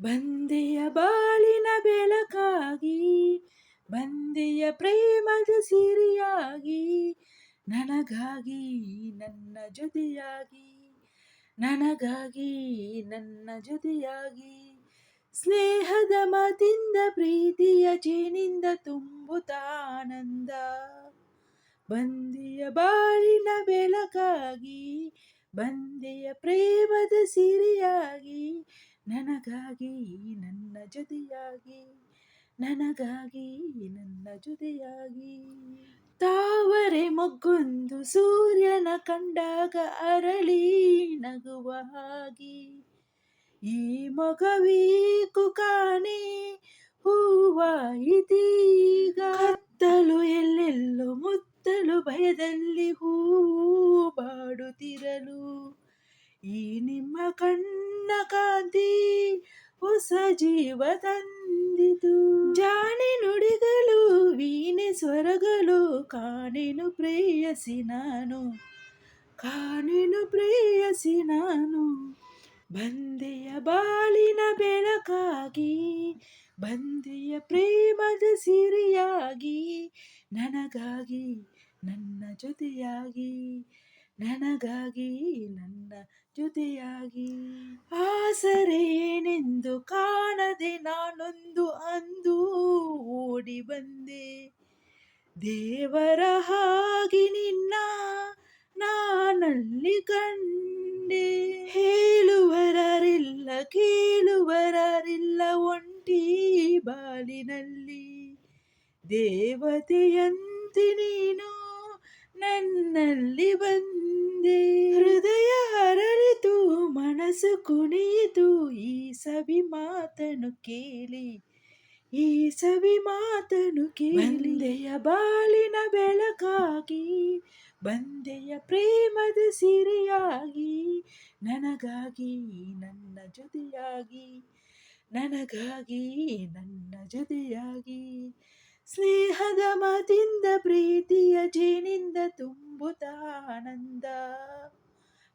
ಬಂದೆಯ ಬಾಳಿನ ಬೆಳಕಾಗಿ, ಬಂದೆಯ ಪ್ರೇಮದ ಸಿರಿಯಾಗಿ, ನನಗಾಗಿ ನನ್ನ ಜೊತೆಯಾಗಿ, ನನಗಾಗಿ ನನ್ನ ಜೊತೆಯಾಗಿ, ಸ್ನೇಹದ ಮತಿಂದ ಪ್ರೀತಿಯ ಚೇನಿಂದ ತುಂಬುತ್ತಾನಂದ. ಬಂದೆಯ ಬಾಳಿನ ಬೆಳಕಾಗಿ, ಬಂದೆಯ ಪ್ರೇಮದ ಸಿರಿಯಾಗಿ ನನಗಾಗಿ ನನ್ನ ಜೊತೆಯಾಗಿ, ನನಗಾಗಿ ನನ್ನ ಜೊತೆಯಾಗಿ. ತಾವರೆ ಮೊಗ್ಗೊಂದು ಸೂರ್ಯನ ಕಂಡಾಗ ಅರಳಿ ನಗುವ ಹಾಗೆ. ಈ ಮೊಗವೀಕು ಕಾಣೆ ಹೂವಾಯಿತೀಗ ಕತ್ತಲು ಎಲ್ಲೆಲ್ಲೋ ಮುತ್ತಲು ಭಯದಲ್ಲಿ ಹೂ ಬಾಡುತ್ತಿರಲು. ಈ ನಿಮ್ಮ ಕಣ್ಣ ಕಾಂತಿ ಹೊಸ ಜೀವ ತಂದಿತು. ಜಾಣೆ ನುಡಿಗಳು, ವೀಣೆ ಸ್ವರಗಳು ಕಾಣೆನು ಪ್ರೇಯಸಿ ನಾನು ಕಾಣೆನು ಪ್ರೇಯಸಿ ನಾನು. ಬಂದೆಯ ಬಾಳಿನ ಬೆಳಕಾಗಿ, ಬಂದೆಯ ಪ್ರೇಮದ ಸಿರಿಯಾಗಿ, ನನಗಾಗಿ, ನನ್ನ ಜೊತೆಯಾಗಿ ನನಗಾಗಿ ನನ್ನ ಜೊತೆಯಾಗಿ. ಆಸರೇನೆಂದು ಕಾಣದೆ ನಾನೊಂದು ಅಂದು ಓಡಿ ಬಂದೆ. ದೇವರ ಹಾಗೆ ನಿನ್ನ ನಾನಲ್ಲಿ ಕಂಡೆ. ಹೇಳುವರರಿಲ್ಲ, ಕೇಳುವರರಿಲ್ಲ ಒಂಟಿ ಬಾಲಿನಲ್ಲಿ. ದೇವತೆಯಂತೆ ಮನಸ್ಸು ಕುಣಿಯಿತು. ಈ ಸವಿ ಮಾತನು ಕೇಳಿ ಈ ಸವಿ ಮಾತನು ಬಂದೆಯ ಬಾಳಿನ ಬೆಳಕಾಗಿ ಬಂದೆಯ ಪ್ರೇಮದ ಸಿರಿಯಾಗಿ ನನಗಾಗಿ ನನ್ನ ಜೊತೆಯಾಗಿ ನನಗಾಗಿ ನನ್ನ ಜೊತೆಯಾಗಿ ಸ್ನೇಹದ ಮತಿಂದ ಪ್ರೀತಿಯ ಜೇನಿಂದ ತುಂಬುತ್ತಾನಂದ.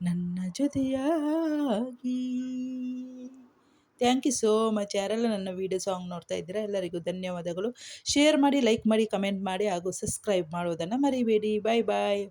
ನನ್ನ ಜೊತೆಯಾಗಿ. ಥ್ಯಾಂಕ್ ಯು ಸೋ ಮಚ್ ಯಾರೆಲ್ಲ ನನ್ನ ವೀಡಿಯೋ ಸಾಂಗ್ ನೋಡ್ತಾ ಇದ್ದೀರಾ, ಎಲ್ಲರಿಗೂ ಧನ್ಯವಾದಗಳು. ಶೇರ್ ಮಾಡಿ ಲೈಕ್ ಮಾಡಿ ಕಮೆಂಟ್ ಮಾಡಿ, ಹಾಗೂ ಸಬ್ಸ್ಕ್ರೈಬ್ ಮಾಡೋದನ್ನು ಮರಿಬೇಡಿ. ಬಾಯ್ ಬಾಯ್